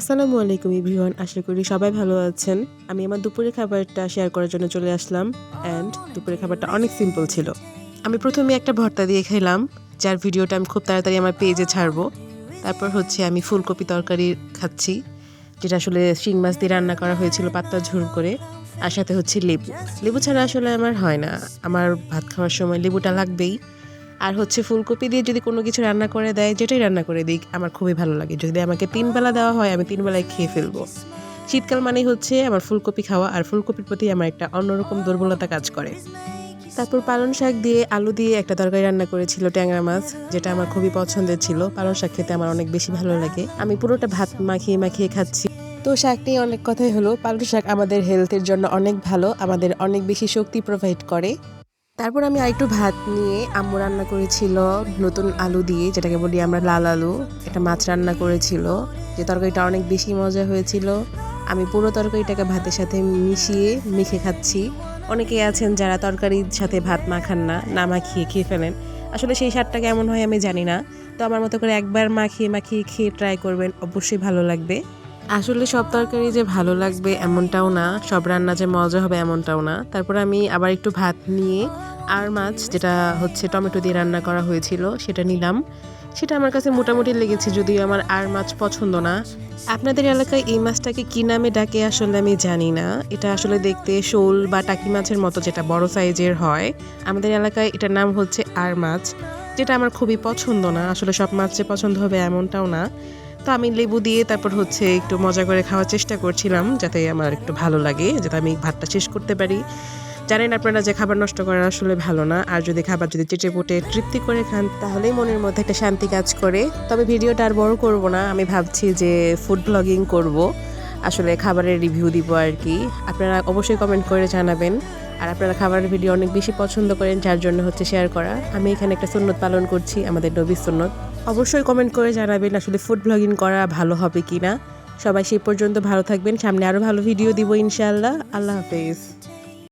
আসসালামু আলাইকুম ইভিওয়ান আশা করি সবাই ভালো আছেন। আমি আমার দুপুরের খাবারটা শেয়ার করার জন্য চলে আসলাম। অ্যান্ড দুপুরের খাবারটা অনেক সিম্পল ছিল। আমি প্রথমে একটা ভর্তা দিয়ে খেলাম, যার ভিডিওটা আমি খুব তাড়াতাড়ি আমার পেজে ছাড়বো। তারপর হচ্ছে আমি ফুলকপি তরকারি খাচ্ছি, যেটা আসলে শিং মাছ দিয়ে রান্না করা হয়েছিল পাত্তা ঝোল করে, আর সাথে হচ্ছে লেবু। লেবু ছাড়া আসলে আমার হয় না। আমার ভাত খাওয়ার সময় লেবুটা লাগবেই। আর হচ্ছে ফুলকপি দিয়ে যদি কোনো কিছু রান্না করে দেয়, যেটাই রান্না করে দিক, আমার খুবই ভালো লাগে। যদি আমাকে তিন বেলা দেওয়া হয়, আমি তিন বেলায় খেয়ে ফেলব। শীতকাল মানেই হচ্ছে আমার ফুলকপি খাওয়া, আর ফুলকপির প্রতি আমার একটা অন্যরকম দুর্বলতা কাজ করে। তারপর পালং শাক দিয়ে আলু দিয়ে একটা তরকারি রান্না করেছিল ট্যাংরা মাছ, যেটা আমার খুবই পছন্দের ছিল। পালং শাক খেতে আমার অনেক বেশি ভালো লাগে। আমি পুরোটা ভাত মাখিয়ে মাখিয়ে খাচ্ছি। তো শাক নিয়ে অনেক কথাই হলো। পালং শাক আমাদের হেলথের জন্য অনেক ভালো, আমাদের অনেক বেশি শক্তি প্রোভাইড করে। তারপর আমি আরেকটু ভাত নিয়ে আম্মু রান্না করেছিল নতুন আলু দিয়ে, যেটাকে বলি আমরা লাল আলু। এটা মাছ রান্না করেছিল, যে তরকারিটা অনেক বেশি মজা হয়েছিল। আমি পুরো তরকারিটাকে ভাতের সাথে মিশিয়ে মেখে খাচ্ছি। অনেকেই আছেন যারা তরকারির সাথে ভাত মাখান না না মাখিয়ে খেয়ে ফেলেন। আসলে সেই স্বাদটা কেমন হয় আমি জানি না। তো আমার মতো করে একবার মাখিয়ে মাখিয়ে খেয়ে ট্রাই করবেন, অবশ্যই ভালো লাগবে। আসলে সব তরকারি যে ভালো লাগবে এমনটাও না, সব রান্না যে মজা হবে এমনটাও না। তারপর আমি আবার একটু ভাত নিয়ে আর মাছ, যেটা হচ্ছে টমেটো দিয়ে রান্না করা হয়েছিল, সেটা নিলাম। সেটা আমার কাছে মোটামুটি লেগেছে, যদিও আমার আর মাছ পছন্দ না। আপনাদের এলাকায় এই মাছটাকে কি নামে ডাকে আসলে আমি জানি না। এটা আসলে দেখতে শোল বা টাকি মাছের মতো যেটা বড় সাইজের হয়। আমাদের এলাকায় এটার নাম হচ্ছে আর মাছ, যেটা আমার খুবই পছন্দ না। আসলে সব মাছ যে পছন্দ হবে এমনটাও না। তো আমি লেবু দিয়ে তারপর হচ্ছে একটু মজা করে খাওয়ার চেষ্টা করছিলাম, যাতে আমার একটু ভালো লাগে, যাতে আমি ভাতটা শেষ করতে পারি। জানেন আপনারা যে খাবার নষ্ট করা আসলে ভালো না, আর যদি খাবার যদি চেটে পুটে তৃপ্তি করে খান, তাহলেই মনের মধ্যে একটা শান্তি কাজ করে। তবে ভিডিওটা আর বড় করব না, আমি ভাবছি যে ফুড ব্লগিং করব। আসলে খাবারের রিভিউ দিব আর কি আপনারা অবশ্যই কমেন্ট করে জানাবেন। আর আপনারা খাবারের ভিডিও অনেক বেশি পছন্দ করেন, যার জন্য হচ্ছে শেয়ার করা। আমি এখানে একটা সুন্নত পালন করছি, আমাদের নবীর সুন্নত। অবশ্যই কমেন্ট করে জানাবেন আসলে ফুড ব্লগিং করা ভালো হবে কি না সবাই সেই পর্যন্ত ভালো থাকবেন। সামনে আরও ভালো ভিডিও দিব ইনশাআল্লাহ। আল্লাহ হাফেজ।